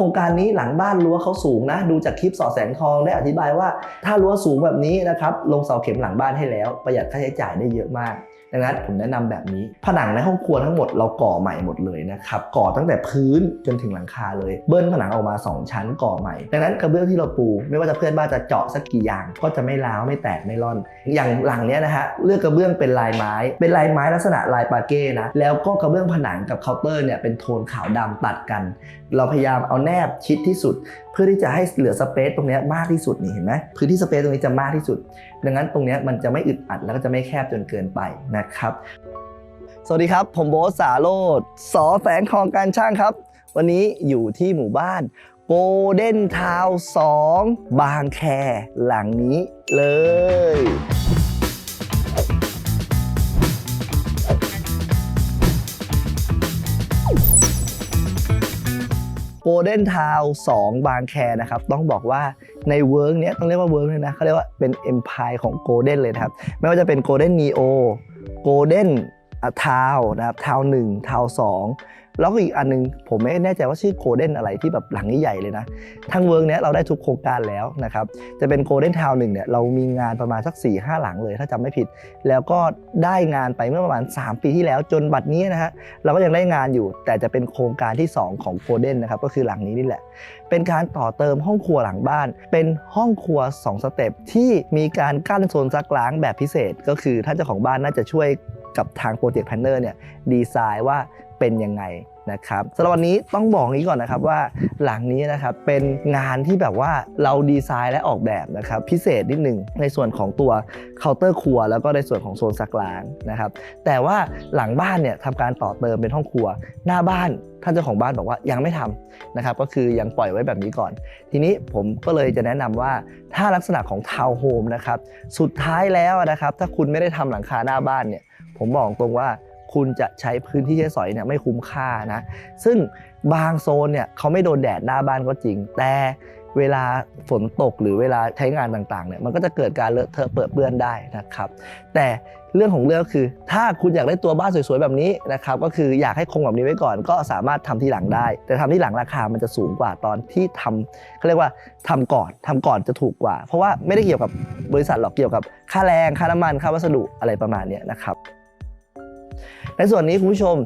ครงการนี้หลังบ้านรั้วเขาสูงนะ ดูจากคลิปสอแสงทองได้อธิบายว่า ถ้ารั้วสูงแบบนี้นะครับลงเสาเข็มหลังบ้านให้แล้ว ประหยัดค่าใช้จ่ายได้เยอะมาก ดังนั้นผมแนะนำแบบนี้ ผนังในห้องครัวทั้งหมดเราก่อใหม่หมดเลยนะครับก่อตั้งแต่พื้นจนถึงหลังคาเลย เบิ้ลผนังออกมา 2 ชั้นก่อใหม่ ดังนั้นกระเบื้องที่เราปู ไม่ว่าจะเพื่อนบ้านจะเจาะสักกี่อย่าง ก็จะไม่ร้าวไม่แตกไม่ร่อน อย่างหลังเนี้ยนะฮะเลือกกระเบื้องเป็นลายไม้ เป็นลายไม้ลักษณะลายปาเก้นะแล้วก็กระเบื้องผนังกับเคาน์เตอร์เนี่ยเป็นโทนขาวดำตัดกัน เราพยายามเอาแนบชิดที่สุด เพื่อที่จะให้เหลือสเปซตรงนี้มากที่สุดนี่เห็นไหมพื้นที่สเปซตรงนี้จะมากที่สุด ดังนั้นตรงนี้มันจะไม่อึดอัดแล้วก็จะไม่แคบจนเกินไปนะครับ สวัสดีครับ ผมโบ๊ทสาโรดสอแสงทองการช่างครับ วันนี้อยู่ที่หมู่บ้านโกลเด้นทาวสองบางแคหลังนี้เลย โกลเด้นทาว2บางแคนะครับ ต้องบอกว่าในเวิร์กเนี้ยต้องเรียกว่าเวิร์กเลยนะเขาเรียกว่าเป็นเอ็มพายของโกลเด้นเลยนะครับ ไม่ว่าจะเป็นโกลเด้นนีโอ โกลเด้นทาวนะครับทาวหนึ่งทาวสอง แล้วก็อีกอันนึงผมไม่แน่ใจว่าชื่อโกลเด้นอะไรที่แบบหลังใหญ่เลยนะทั้งเวิร์กเนี้ยเราได้ทุกโครงการแล้วนะครับ จะเป็นโกลเด้นทาวน์หนึ่งเนี่ยเรามีงานประมาณสัก4ี่ห้าหลังเลยถ้าจำไม่ผิด แล้วก็ได้งานไปเมื่อประมาณ 3 ปีที่แล้วจนบัดนี้นะฮะเราก็ยังได้งานอยู่ แต่จะเป็นโครงการที่ 2 ของโ o เด้นนะครับก็คือหลังนี้นี่แหละ เป็นการต่อเติมห้องครัวหลังบ้าน เป็นห้องครัว 2 สเต็ปที่มีการกั้นโซนซักล้างแบบพิเศษ ก็คือท่านเจ้าของบ้านน่าจะช่วยกับทางโปรเจกต์แพนเนอร์เนี่ยดีไซน์ว่า เป็นยังไงนะครับสำหรับวันนี้ต้องบอกนี้ก่อนนะครับว่าหลังนี้นะครับเป็นงานที่แบบว่าเราดีไซน์และออกแบบนะครับพิเศษนิดหนึ่งในส่วนของตัวเคาน์เตอร์ครัว แล้วก็ในส่วนของโซนซักล้างนะครับแต่ว่าหลังบ้านเนี่ยทำการต่อเติมเป็นห้องครัว หน้าบ้านท่านเจ้าของบ้านบอกว่ายังไม่ทำนะครับก็คือยังปล่อยไว้แบบนี้ก่อน ทีนี้ผมก็เลยจะแนะนำว่าถ้าลักษณะของทาวน์โฮมนะครับสุดท้ายแล้วนะครับถ้าคุณไม่ได้ทำหลังคาหน้าบ้านเนี่ยผมบอกตรงว่า คุณจะใช้พื้นที่ใช้สอยเนี่ยไม่คุ้มค่านะซึ่งบางโซนเนี่ยเขาไม่โดนแดดหน้าบ้านก็จริง แต่เวลาฝนตกหรือเวลาใช้งานต่างๆเนี่ยมันก็จะเกิดการเลอะเทอะเปื้อนเปื้อนได้นะครับ แต่เรื่องของเรื่องคือ ถ้าคุณอยากได้ตัวบ้านสวยๆแบบนี้นะครับก็คืออยากให้คงแบบนี้ไว้ก่อน ก็สามารถทำที่หลังได้ แต่ทำที่หลังราคามันจะสูงกว่าตอนที่ทำเขาเรียกว่าทำก่อนทำก่อนจะถูกกว่า เพราะว่าไม่ได้เกี่ยวกับบริษัทหรอกเกี่ยวกับค่าแรงค่าน้ำมันค่าวัสดุอะไรประมาณนี้นะครับ ในส่วนนี้คุณผู้ชม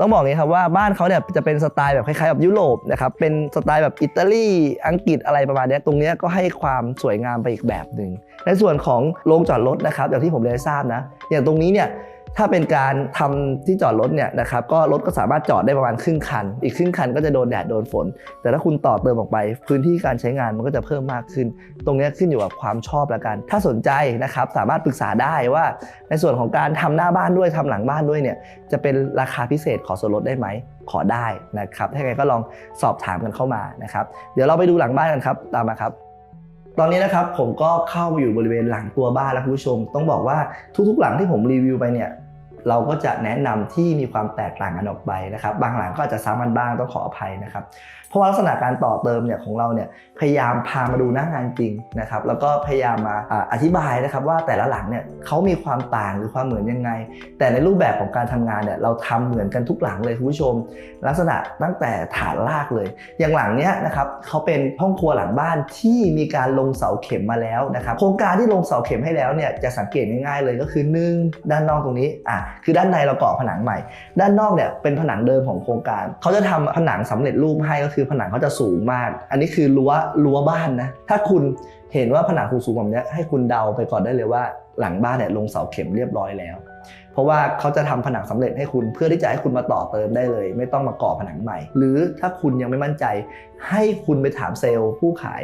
ต้องบอกเลยครับว่าบ้านเขาเนี่ยจะเป็นสไตล์แบบคล้ายๆแบบยุโรปนะครับเป็นสไตล์แบบอิตาลีอังกฤษอะไรประมาณนี้ตรงนี้ก็ให้ความสวยงามไปอีกแบบหนึ่งในส่วนของโรงจอดรถนะครับอย่างที่ผมได้ทราบนะอย่างตรงนี้เนี่ย ถ้าเป็นการทำที่จอดรถเนี่ยนะครับก็รถก็สามารถจอดได้ประมาณครึ่งคัน อีกครึ่งคันก็จะโดนแดดโดนฝน แต่ถ้าคุณต่อเติมออกไป พื้นที่การใช้งานมันก็จะเพิ่มมากขึ้น ตรงนี้ขึ้นอยู่กับความชอบละกัน ถ้าสนใจนะครับสามารถปรึกษาได้ว่า ในส่วนของการทำหน้าบ้านด้วยทำหลังบ้านด้วยเนี่ยจะเป็นราคาพิเศษขอส่วนลดได้ไหมขอได้นะครับถ้าไงก็ลองสอบถามกันเข้ามานะครับเดี๋ยวเราไปดูหลังบ้านกันครับตามมาครับ ตอนนี้นะครับผมก็เข้ามาอยู่บริเวณหลังตัวบ้านแล้วคุณผู้ชม ต้องบอกว่าทุกๆหลังที่ผมรีวิวไปเนี่ย เราก็จะแนะนำที่มีความแตกต่างกันออกไปนะครับ บางหลังก็อาจจะซ้ำกันบ้างต้องขออภัยนะครับ เพราะว่าลักษณะการต่อเติมเนี่ยของเราเนี่ยพยายามพามาดูหน้างานจริงนะครับ แล้วก็พยายามมาออธิบายนะครับว่าแต่ละหลังเนี่ยเขามีความต่างหรือความเหมือนยังไง แต่ในรูปแบบของการทำงานเนี่ยเราทำเหมือนกันทุกหลังเลยคุณผู้ชม ลักษณะตั้งแต่ฐานรากเลย อย่างหลังเนี้ยนะครับเขาเป็นห้องครัวหลังบ้านที่มีการลงเสาเข็มมาแล้วนะครับโครงการที่ลงเสาเข็มให้แล้วเนี่ยจะสังเกตง่ายๆเลยก็คือหนึ่งด้านนอกตรงนี้อะคือด้านในเราก่อผนังใหม่ ด้านนอกเนี่ยเป็นผนังเดิมของโครงการ เขาจะทำผนังสำเร็จรูปให้ก็คือผนังเขาจะสูงมาก อันนี้คือรั้วรั้วบ้านนะ ถ้าคุณเห็นว่าผนังสูงๆแบบนี้ให้คุณเดาไปก่อนได้เลยว่าหลังบ้านเนี่ยลงเสาเข็มเรียบร้อยแล้ว เพราะว่าเขาจะทำผนังสำเร็จให้คุณ เพื่อที่จะให้คุณมาต่อเติมได้เลย ไม่ต้องมาก่อผนังใหม่ หรือถ้าคุณยังไม่มั่นใจ ให้คุณไปถามเซลล์ผู้ขาย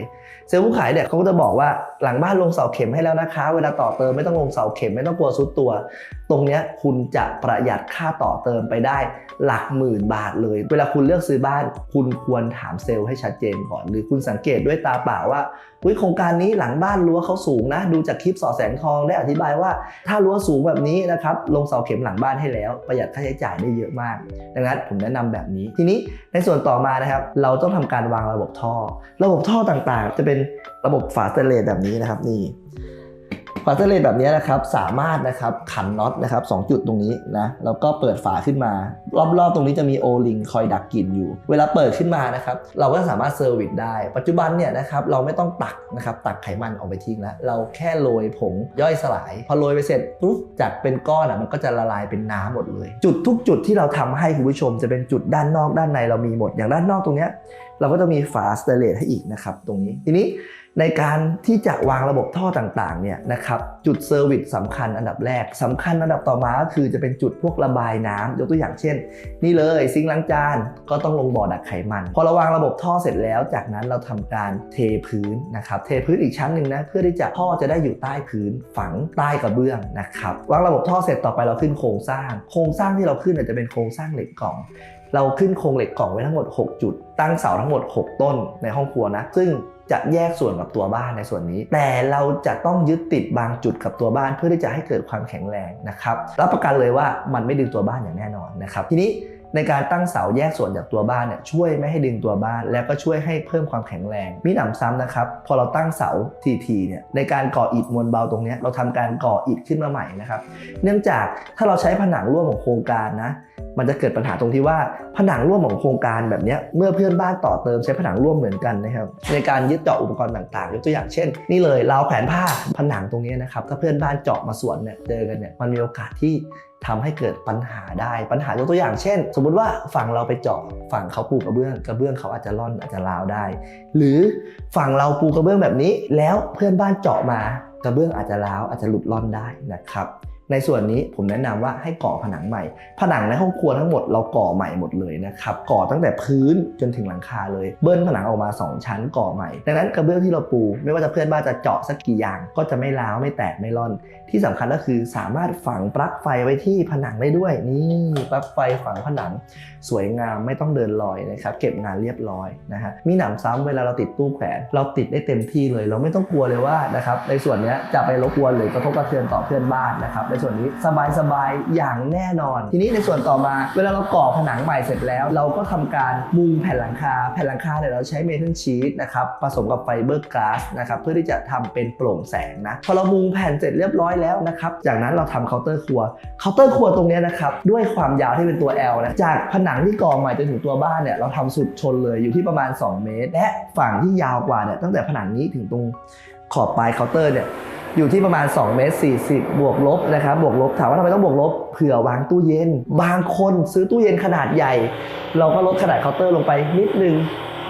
เซลล์ผู้ขายเนี่ยเขาก็จะบอกว่าหลังบ้านลงเสาเข็มให้แล้วนะคะ เวลาต่อเติมไม่ต้องลงเสาเข็มไม่ต้องกลัวซุดตัว ตรงเนี้ยคุณจะประหยัดค่าต่อเติมไปได้หลักหมื่นบาทเลย เวลาคุณเลือกซื้อบ้าน คุณควรถามเซลล์ให้ชัดเจนก่อน หรือคุณสังเกตด้วยตาเปล่าว่าอุ๊ยโครงการนี้หลังบ้านรั้วเขาสูงนะ ดูจากคลิปสอแสงทองได้อธิบายว่า ถ้ารั้วสูงแบบนี้นะครับลงเสาเข็มหลังบ้านให้แล้ว ประหยัดค่าใช้จ่ายได้เยอะมาก ดังนั้นผมแนะนำแบบนี้ ทีนี้ในส่วนต่อมานะครับเราต้องทำการวางระบบท่อ ระบบท่อต่างๆ จะเป็นระบบฝาสเตเลสแบบนี้นะครับนี่ ฝาสเตนเลสแบบนี้นะครับสามารถนะครับขันน็อตนะครับสองจุดตรงนี้นะแล้วก็เปิดฝาขึ้นมา รอบๆ ตรงนี้จะมีโอลิงคอยดักกลิ่นอยู่ เวลาเปิดขึ้นมานะครับเราก็สามารถเซอร์วิสได้ ปัจจุบันเนี่ยนะครับเราไม่ต้องตักนะครับตักไขมันออกไปทิ้งแล้ว เราแค่โรยผงย่อยสลาย พอโรยไปเสร็จปุ๊บจากเป็นก้อนอะมันก็จะละลายเป็นน้ำหมดเลย จุดทุกจุดที่เราทำให้คุณผู้ชมจะเป็นจุดด้านนอกด้านในเรามีหมดอย่างด้านนอกตรงเนี้ย เราก็จะมีฝาสเตเลสให้อีกนะครับตรงนี้ทีนี้ในการที่จะวางระบบท่อต่างๆเนี่ยนะครับจุดเซอร์วิสสำคัญอันดับแรกสำคัญอันดับต่อมาก็คือจะเป็นจุดพวกระบายน้ำยกตัวอย่างเช่น นี่เลยซิงล้างจานก็ต้องลงบ่อดักไขมัน พอเราวางระบบท่อเสร็จแล้ว จากนั้นเราทำการเทพื้นนะครับเทพื้นอีกชั้นหนึ่งนะเพื่อที่จะท่อจะได้อยู่ใต้พื้นฝังใต้กระเบื้องนะครับวางระบบท่อเสร็จต่อไปเราขึ้นโครงสร้าง โครงสร้างที่เราขึ้นจะเป็นโครงสร้างเหล็กกล่อง เราขึ้นโครงเหล็กกล่องไว้ทั้งหมด 6 จุด ตั้งเสาทั้งหมด 6 ต้นในห้องครัวนะ ซึ่งจะแยกส่วนกับตัวบ้านในส่วนนี้ แต่เราจะต้องยึดติดบางจุดกับตัวบ้านเพื่อที่จะให้เกิดความแข็งแรงนะครับ รับประกันเลยว่ามันไม่ดึงตัวบ้านอย่างแน่นอนนะครับ ทีนี้ ในการตั้งเสาแยกส่วนจากตัวบ้านเนี่ยช่วยไม่ให้ดึงตัวบ้าน แล้วก็ช่วยให้เพิ่มความแข็งแรง มีหนำซ้ำนะครับ พอเราตั้งเสาทีทีเนี่ยในการก่ออิฐมวลเบาตรงนี้เราทำการก่ออิฐขึ้นมาใหม่นะครับ เนื่องจากถ้าเราใช้ผนังร่วมของโครงการนะมันจะเกิดปัญหาตรงที่ว่าผนังร่วมของโครงการแบบนี้เมื่อเพื่อนบ้านต่อเติมใช้ผนังร่วมเหมือนกันนะครับในการยึดเจาะอุปกรณ์ต่างๆยกตัวอย่างเช่น นี่เลยราวแขวนผ้าผนังตรงนี้นะครับถ้าเพื่อนบ้านเจาะมาสวนเนี่ยเจอกันเนี่ยมันมีโอกาสที่ ทำให้เกิดปัญหาได้ปัญหายกตัวอย่างเช่น สมมุติว่าฝั่งเราไปเจาะฝั่งเขาปูกระเบื้องกระเบื้องเขาอาจจะร่อนอาจจะลาวได้ หรือฝั่งเราปูกระเบื้องแบบนี้ แล้วเพื่อนบ้านเจาะมากระเบื้องอาจจะร้าวอาจจะหลุดร่อนได้นะครับ ในส่วนนี้ผมแนะนำว่าให้ก่อผนังใหม่ ผนังในห้องครัวทั้งหมดเราก่อใหม่หมดเลยนะครับ ก่อตั้งแต่พื้นจนถึงหลังคาเลย เบิ้ลผนังออกมา 2 ชั้นก่อใหม่ ดังนั้นกระเบื้องที่เราปู ไม่ว่าจะเพื่อนบ้านจะเจาะสักกี่อย่าง ก็จะไม่ร้าวไม่แตกไม่ร่อน ที่สำคัญก็คือสามารถฝังปลั๊กไฟไว้ที่ผนังได้ด้วย นี่ปลั๊กไฟฝังผนัง สวยงามไม่ต้องเดินลอยนะครับเก็บงานเรียบร้อยนะฮะมีหนำซ้ำเวลาเราติดตู้แขวนเราติดได้เต็มที่เลย เราไม่ต้องกลัวเลยว่านะครับในส่วนนี้จะไปรบกวนหรือกระทบกระเทือนต่อเพื่อนบ้านนะครับในส่วนนี้สบายๆอย่างแน่นอน ทีนี้ในส่วนต่อมา เวลาเราก่อผนังใหม่เสร็จแล้ว เราก็ทำการมุงแผ่นหลังคา แผ่นหลังคาเนี่ยเราใช้เมทัลชีตนะครับผสมกับไฟเบอร์กลาสนะครับเพื่อที่จะทำเป็นโปร่งแสงนะพอเรามุงแผ่นเสร็จเรียบร้อยแล้วนะครับจากนั้นเราทำเคาน์เตอร์ครัวเคาน์เตอร์ครัวตรงเนี้ยนะครับด้วยความยาวที่เป็นตัว L นะจากผนังที่ก่อใหม่จนถึงตัวบ้านเนี่ยเราทำสุดชนเลยอยู่ที่ประมาณ 2 เมตร และฝั่งที่ยาวกว่าเนี่ยตั้งแต่ผนังนี้ถึงตรงขอบปลายเคาน์เตอร์เนี่ย อยู่ที่ประมาณ2เมตร40 บวกลบนะครับบวกลบถามว่าทำไมต้องบวกลบเผื่อวางตู้เย็น บางคนซื้อตู้เย็นขนาดใหญ่ เราก็ลดขนาดเคาน์เตอร์ลงไปนิดนึง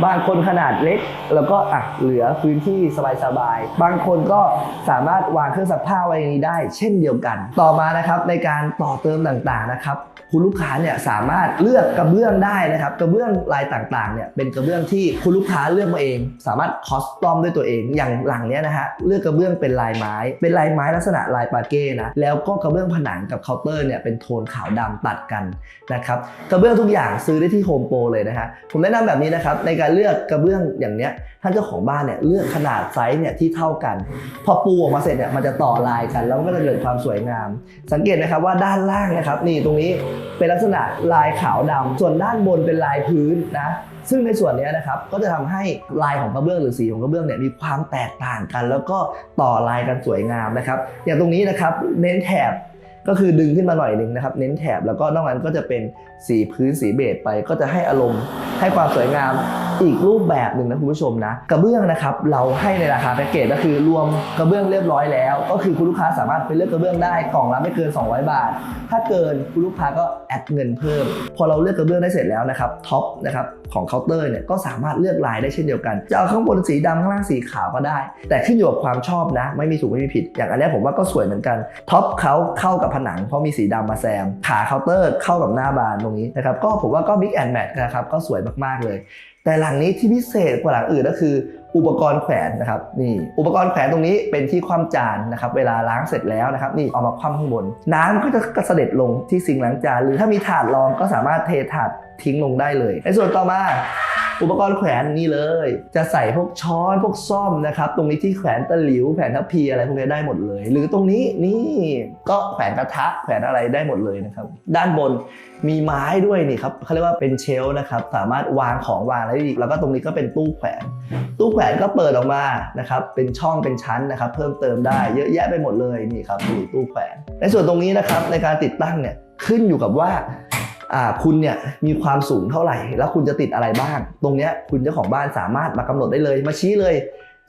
บางคนขนาดเล็ก แล้วก็อะเหลือพื้นที่สบายๆ บางคนก็สามารถวางเครื่องซักผ้าไว้ในนี้ได้ เช่นเดียวกัน ต่อมานะครับในการต่อเติมต่างๆนะครับคุณลูกค้าเนี่ยสามารถเลือกกระเบื้องได้นะครับกระเบื้องลายต่างๆเนี่ยเป็นกระเบื้องที่คุณลูกค้าเลือกมาเอง สามารถคอสตอมด้วยตัวเองอย่างหลังเนี้ยนะฮะเลือกกระเบื้องเป็นลายไม้ เป็นลายไม้ลักษณะลายปาเก้นะแล้วก็กระเบื้องผนังกับเคาน์เตอร์เนี่ยเป็นโทนขาวดำตัดกันนะครับกระเบื้องทุกอย่างซื้อได้ที่โฮมโปรเลยนะฮะผมแนะนำแบบนี้นะครับในกการเลือกกระเบื้องอย่างเนี้ยท่านเจ้าของบ้านเนี่ยเลือกขนาดไซส์เนี่ยที่เท่ากัน พอปูออกมาเสร็จเนี่ยมันจะต่อลายกัน แล้วมันก็จะเกิดความสวยงาม สังเกตนะครับว่าด้านล่างนะครับนี่ตรงนี้เป็นลักษณะลายขาวดำส่วนด้านบนเป็นลายพื้นนะซึ่งในส่วนนี้นะครับก็จะทำให้ลายของกระเบื้องหรือสีของกระเบื้องเนี่ยมีความแตกต่างกัน แล้วก็ต่อลายกันสวยงามนะครับ อย่างตรงนี้นะครับเน้นแถบก็คือดึงขึ้นมาหน่อยหนึ่งนะครับ เน้นแถบแล้วก็นอกนั้นก็จะเป็นสีพื้นสีเบจไป ก็จะให้อารมณ์ให้ความสวยงาม อีกรูปแบบหนึ่งนะคุณผู้ชมนะกระเบื้องนะครับเราให้ในราคาแพ็กเกจก็คือรวมกระเบื้องเรียบร้อยแล้ว ก็คือคุณลูกค้าสามารถไปเลือกกระเบื้องได้กล่องละไม่เกิน 200 บาท ถ้าเกินคุณลูกค้าก็แอดเงินเพิ่ม พอเราเลือกกระเบื้องได้เสร็จแล้วนะครับท็อปนะครับของเคาน์เตอร์เนี่ยก็สามารถเลือกลายได้เช่นเดียวกันจะเอาข้างบนสีดำข้างล่างสีขาวก็ได้ แต่ขึ้นอยู่กับความชอบนะ ไม่มีถูกไม่มีผิด อย่างอันนี้ผมว่าก็สวยเหมือนกันท็อปเขาเข้ากับผนังเพราะมีสีดำมาแซม ขาเคาน์เตอร์เข้ากับหน้าบานตรงนี้นะครับก็ผมว่าก็ mix and match นะครับก็สวยมากๆเลย แต่หลังนี้ที่พิเศษกว่าหลังอื่นก็คือ อุปกรณ์แขวนนะครับนี่อุปกรณ์แขวนตรงนี้เป็นที่คว่ำจานนะครับเวลาล้างเสร็จแล้วนะครับนี่เอามาคว่ำข้างบน น้ำก็จะกระเสด็จลงที่ซิงล้างจานหรือถ้ามีถาดรองก็สามารถเทถาดทิ้งลงได้เลย ในส่วนต่อมา อุปกรณ์แขวนนี่เลย จะใส่พวกช้อนพวกซ่อมนะครับ ตรงนี้ที่แขวนตะหลิวแขวนทัพพีอะไรพวกนี้ได้หมดเลย หรือตรงนี้นี่ก็แขวนกระทะแขวนอะไรได้หมดเลยนะครับ ด้านบนมีไม้ด้วยนี่ครับเขาเรียกว่าเป็นเชลนะครับ สามารถวางของวางอะไรได้อีกแล้วก็ตรงนี้ก็เป็นตู้แขวน ตู้แขวนก็เปิดออกมานะครับ เป็นช่องเป็นชั้นนะครับ เพิ่มเติมได้เยอะแยะไปหมดเลยนี่ครับนี่ตู้แขวน ในส่วนตรงนี้นะครับในการติดตั้งเนี่ยขึ้นอยู่กับว่า คุณเนี่ยมีความสูงเท่าไหร่ แล้วคุณจะติดอะไรบ้าง ตรงเนี้ยคุณเจ้าของบ้านสามารถมากำหนดได้เลย มาชี้เลย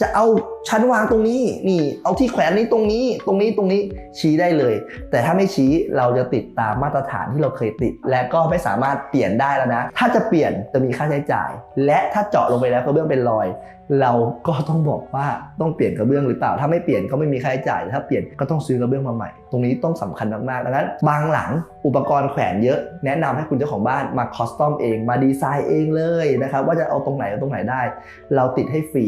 จะเอา ชั้นวางตรงนี้นี่ เอาที่แขวนนี้ตรงนี้ ตรงนี้ตรงนี้ชี้ได้เลย แต่ถ้าไม่ชี้เราจะติดตามมาตรฐานที่เราเคยติด และก็ไม่สามารถเปลี่ยนได้แล้วนะ ถ้าจะเปลี่ยนจะมีค่าใช้จ่าย และถ้าเจาะลงไปแล้วกระเบื้องเป็นรอย เราก็ต้องบอกว่าต้องเปลี่ยนกระเบื้องหรือเปล่า ถ้าไม่เปลี่ยนก็ไม่มีค่าใช้จ่าย ถ้าเปลี่ยนก็ต้องซื้อกระเบื้องมาใหม่ ตรงนี้ต้องสำคัญมากๆดังนั้น บางหลังอุปกรณ์แขวนเยอะ แนะนำให้คุณเจ้าของบ้านมาคอสตอมเองมาดีไซน์เองเลยนะครับว่าจะเอาตรงไหนเอาตรงไหนได้ เราติดให้ฟรี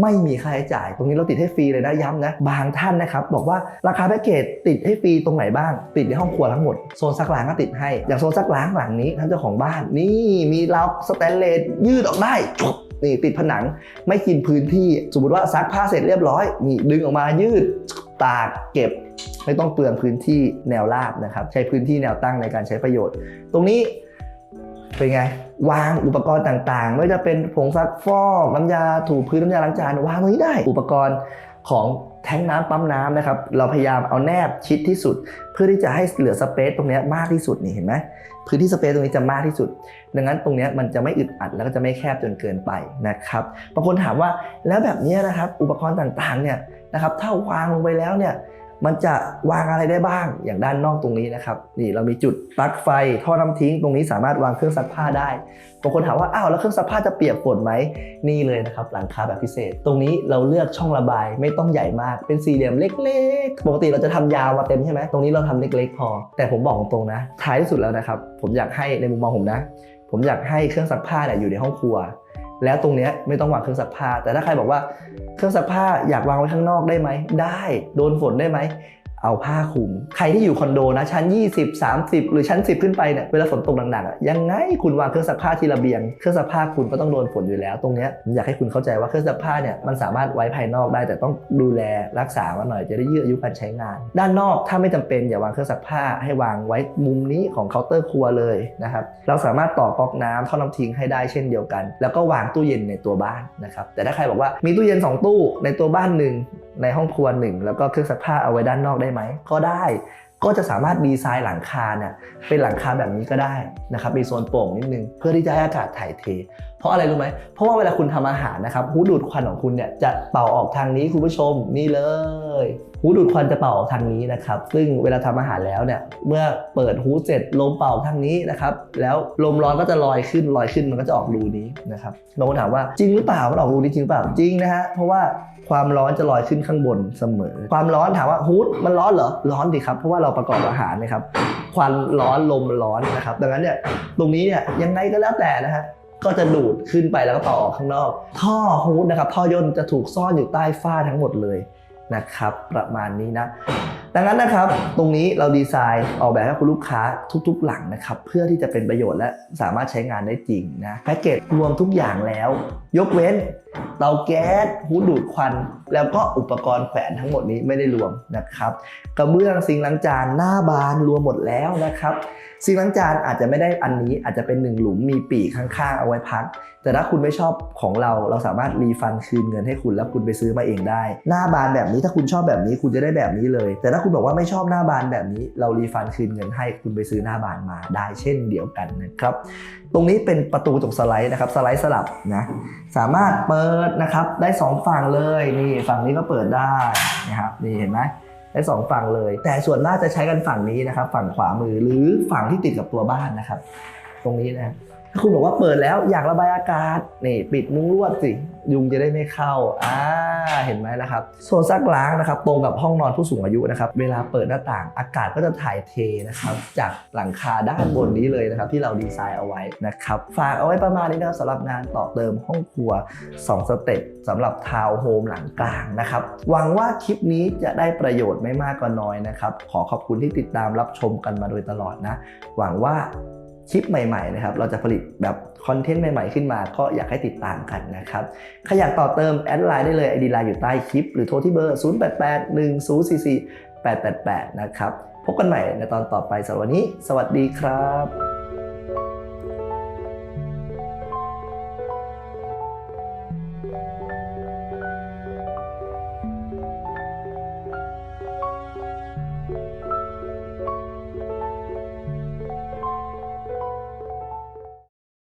ไม่มีค่าใช้จ่ายตรงนี้เราติดให้ฟรีเลยนะย้ำนะ บางท่านนะครับบอกว่าราคาแพ็กเกจติดให้ฟรีตรงไหนบ้าง ติดในห้องครัวทั้งหมดโซนซักล้างก็ติดให้ อย่างโซนซักล้างหลังนี้ท่านเจ้าของบ้าน นี่มีราวสแตนเลสยืดออกได้จุบนี่ติดผนังไม่กินพื้นที่ สมมติว่าซักผ้าเสร็จเรียบร้อยนี่ดึงออกมายืดตากเก็บ ไม่ต้องเปลืองพื้นที่แนวราบนะครับ ใช้พื้นที่แนวตั้งในการใช้ประโยชน์ ตรงนี้ เป็นไง วางอุปกรณ์ต่างๆ ไม่ว่าจะเป็นผงซักฟอกน้ำยาถูพื้นน้ำยาล้างจานวางตรงนี้ได้ อุปกรณ์ของแทงน้ำปั๊มน้ำนะครับ เราพยายามเอาแนบชิดที่สุด เพื่อที่จะให้เหลือสเปซตรงนี้มากที่สุดนี่เห็นไหมพื้นที่สเปซตรงนี้จะมากที่สุด ดังนั้นตรงนี้มันจะไม่อึดอัดแล้วก็จะไม่แคบจนเกินไปนะครับบางคนถามว่าแล้วแบบนี้นะครับอุปกรณ์ต่างๆเนี่ยนะครับถ้าวางลงไปแล้วเนี่ย มันจะวางอะไรได้บ้างอย่างด้านนอกตรงนี้นะครับ นี่เรามีจุดปลั๊กไฟท่อน้ำทิ้งตรงนี้สามารถวางเครื่องซักผ้าได้บางคนถามว่าอ้าวแล้วเครื่องซักผ้าจะเปียกฝนไหมนี่เลยนะครับหลังคาแบบพิเศษ ตรงนี้เราเลือกช่องระบายไม่ต้องใหญ่มากเป็นสี่เหลี่ยมเล็ก ๆ ปกติเราจะทำยาวมาเต็มใช่ไหมตรงนี้เราทำเล็กๆพอ แต่ผมบอกตรงๆนะท้ายที่สุดแล้วนะครับ ผมอยากให้ในมุมมองผมนะ ผมอยากให้เครื่องซักผ้าเนี่ยอยู่ในห้องครัว แล้วตรงเนี้ยไม่ต้องวางเครื่องซักผ้า แต่ถ้าใครบอกว่าเครื่องซักผ้าอยากวางไว้ข้างนอกได้ไหมได้ โดนฝนได้ไหม เอาผ้าคลุม ใครที่อยู่คอนโดนะชั้น 20 30 หรือชั้น 10 ขึ้นไปเนี่ยเวลาฝนตกหนักๆยังไงคุณวางเครื่องซักผ้าที่ระเบียง เครื่องซักผ้าคุณก็ต้องโดนฝนอยู่แล้ว ตรงเนี้ยผมอยากให้คุณเข้าใจว่าเครื่องซักผ้าเนี่ยมันสามารถไว้ภายนอกได้ แต่ต้องดูแลรักษามันหน่อยจะได้ยืดอายุการใช้งาน ด้านนอกถ้าไม่จำเป็นอย่าวางเครื่องซักผ้าให้วางไว้มุมนี้ของเคาน์เตอร์ครัวเลยนะครับเราสามารถต่อก๊อกน้ำท่อน้ำทิ้งให้ได้เช่นเดียวกัน แล้วก็วางตู้เย็นในตัวบ้านนะครับแต่ถ้าใครบอกว่ามีตู้เย็นสองตู้ในตัวบ้านหนึ่ง ในห้องครัวหนึ่งแล้วก็เครื่องซักผ้าเอาไว้ด้านนอกได้ไหมก็ได้ ก็จะสามารถดีไซน์หลังคาเนี่ยเป็นหลังคาแบบนี้ก็ได้นะครับมีโซนโปร่งนิดนึงเพื่อที่จะให้อากาศถ่ายเท เพราะอะไรรู้ไหมเพราะว่าเวลาคุณทำอาหารนะครับหูดูดควันของคุณเนี่ยจะเป่าออกทางนี้คุณผู้ชมนี่เลยหูดูดควันจะเป่าออกทางนี้นะครับซึ่งเวลาทำอาหารแล้วเนี่ยเมื่อเปิดหูเสร็จลมเป่าทางนี้นะครับแล้วลมร้อนก็จะลอยขึ้นลอยขึ้นมันก็จะออกรูนี้นะครับบางคนถามว่าจริงหรือเปล่ามันออกรูนี้จริงหรือเปล่าจริงนะฮะเพราะว่า ความร้อนจะลอยขึ้นข้างบนเสมอ ความร้อนถามว่าฮูดมันร้อนเหรอ ร้อนดิครับ เพราะว่าเราประกอบอาหารนะครับ ควันร้อนลมร้อนนะครับ ดังนั้นเนี่ยตรงนี้เนี่ยยังไงก็แล้วแต่นะฮะก็จะดูดขึ้นไปแล้วก็ต่อออกข้างนอก ท่อฮูดนะครับ ท่อย่นจะถูกซ่อนอยู่ใต้ฝ้าทั้งหมดเลยนะครับ ประมาณนี้นะ ดังนั้นนะครับ ตรงนี้เราดีไซน์ออกแบบให้คุณลูกค้าทุกๆ หลังนะครับ เพื่อที่จะเป็นประโยชน์และสามารถใช้งานได้จริงนะแพ็กเกจรวมทุกอย่างแล้ว ยกเว้นเตาแก๊สหูดูดควัน แล้วก็อุปกรณ์แขวนทั้งหมดนี้ไม่ได้รวมนะครับ กระเบื้องซิงล้างจานหน้าบานรวมหมดแล้วนะครับซิงล้างจานอาจจะไม่ได้อันนี้อาจจะเป็นหนึ่งหลุมมีปีกข้างๆเอาไว้พัก แต่ถ้าคุณไม่ชอบของเราเราสามารถรีฟันคืนเงินให้คุณแล้วคุณไปซื้อมาเองได้ หน้าบานแบบนี้ถ้าคุณชอบแบบนี้คุณจะได้แบบนี้เลย แต่ถ้าคุณบอกว่าไม่ชอบหน้าบานแบบนี้ เรารีฟันคืนเงินให้คุณไปซื้อหน้าบานมาได้เช่นเดียวกันนะครับตรงนี้เป็นประตูตรงสไลด์นะครับสไลด์สลับนะสามารถเปิดนะครับได้สองฝั่งเลยนี่ฝั่งนี้ก็เปิดได้นะครับนี่เห็นไหมได้สองฝั่งเลย แต่ส่วนมากจะใช้กันฝั่งนี้นะครับ ฝั่งขวามือหรือฝั่งที่ติดกับตัวบ้านนะครับ ตรงนี้นะถ้า คุณบอกว่าเปิดแล้วอยากระบายอากาศนี่ปิดมุ้งลวดสิ ยุงจะได้ไม่เข้าอ่าเห็นไหมนะครับโซนซักล้างนะครับ ตรงกับห้องนอนผู้สูงอายุนะครับ เวลาเปิดหน้าต่างอากาศก็จะถ่ายเทนะครับ จากหลังคาด้านบนนี้เลยนะครับ ที่เราดีไซน์เอาไว้นะครับ ฝากเอาไว้ประมาณนี้นะครับสำหรับงานต่อเติมห้องครัว 2 สเต็ปสำหรับทาวน์โฮมหลังกลางนะครับหวังว่าคลิปนี้จะได้ประโยชน์ไม่มากก็น้อยนะครับ ขอขอบคุณที่ติดตามรับชมกันมาโดยตลอดนะ หวังว่า คลิปใหม่ๆนะครับ เราจะผลิตแบบคอนเทนต์ใหม่ๆขึ้นมา ก็อยากให้ติดตามกันนะครับ ใครอยากต่อเติมแอดไลน์ได้เลย ID ไลน์อยู่ใต้คลิป หรือโทรที่เบอร์ 0881044888 นะครับ พบกันใหม่ในตอนต่อไปสำหรับวันนี้ สวัสดีครับ